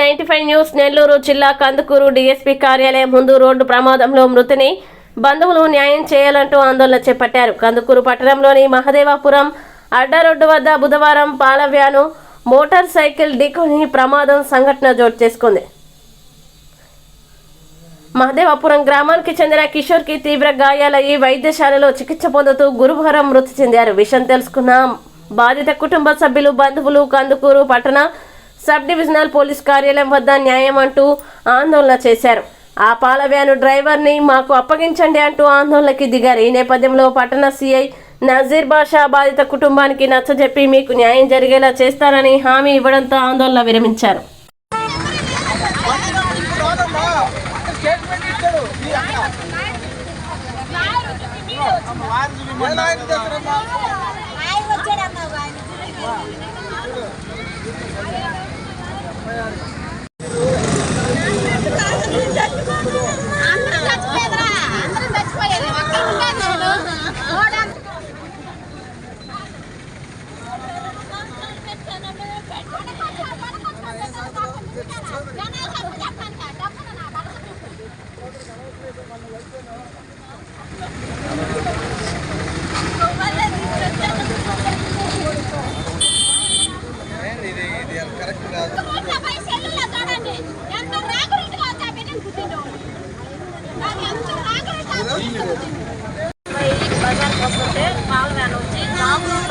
Ninety five news Nellore జిల్లా Kandukur DSP కార్యాలయం ముందు రోడ్డు ప్రమాదంలో మృతిని బంధువులు న్యాయం చేయాలంటూ ఆందోళన చేపట్టారు. కందుకూరు పట్టణంలోని మహదేవాపురం అడ్డ రోడ్డు వద్ద బుధవారం పాలవ్యాను మోటార్ సైకిల్ ఢీకొని ప్రమాదం సంఘటన చోటు చేసుకుంది. మహదేవాపురం గ్రామానికి చెందిన కిషోర్కి తీవ్ర గాయాలయ్యి వైద్యశాలలో చికిత్స పొందుతూ గురువారం మృతి చెందారు. విషయం తెలుసుకున్న బాధిత కుటుంబ సభ్యులు బంధువులు కందుకూరు పట్టణ సబ్ డివిజనల్ పోలీస్ కార్యాలయం వద్ద న్యాయం అంటూ ఆందోళన చేశారు. ఆ పాల వ్యాను డ్రైవర్ని మాకు అప్పగించండి అంటూ ఆందోళనకి దిగారు. ఈ నేపథ్యంలో పట్టణ సిఐ నజీర్ బాషా బాధిత కుటుంబానికి నచ్చజెప్పి మీకు న్యాయం జరిగేలా చేస్తారని హామీ ఇవ్వడంతో ఆందోళన విరమించారు. ఆయన వచ్చాడమ్మా వాడిని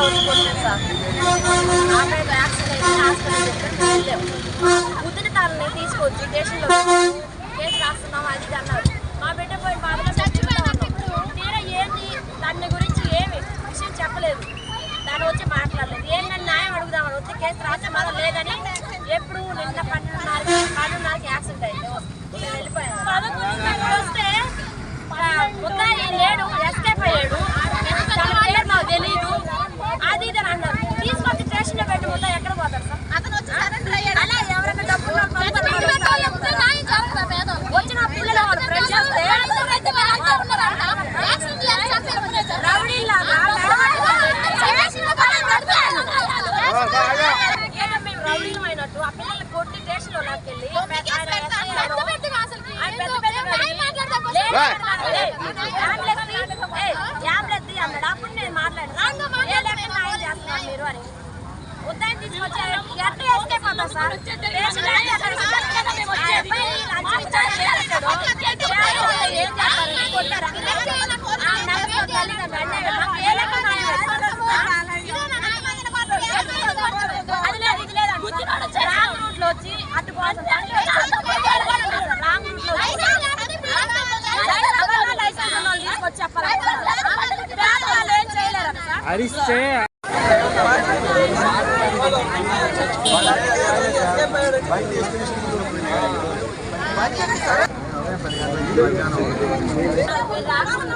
కొట్టాను సార్ ఆమెకు యాక్సిడెంట్ అయింది హాస్పిటల్ వెళ్ళాము తీసుకొచ్చి స్టేషన్లో కేసు రాస్తున్నాం అది అన్నారు మా బిడ్డ పోయి బాధలో తీరా ఏంది దాని గురించి ఏమి విషయం చెప్పలేదు దాని వచ్చి మాట్లాడలేదు ఏంటని న్యాయం అడుగుదామని వచ్చి కేసు రాస్తే మాత్రం లేదని ఎప్పుడు నిన్న పన్నెండున్నరకి పన్నెండున్నరకి యాక్సిడెంట్ అయింది వెళ్ళిపోయాను వస్తే ముద్దాయి లేడు లేదు, కోసం. ఏయ్, యాంబులెన్స్ తీ, ఏయ్, యాంబులెన్స్ తీ అన్నాడు. అప్పుడు నేను మాట్లాడాను. ఏ లేకపోతే న్యాయం చేస్తున్నారు మీరు అని. ఉదయం తీసుకొచ్చి ఎట్లా escape అవుతాం సార్? అరిస్తే రాష్ట్రంలో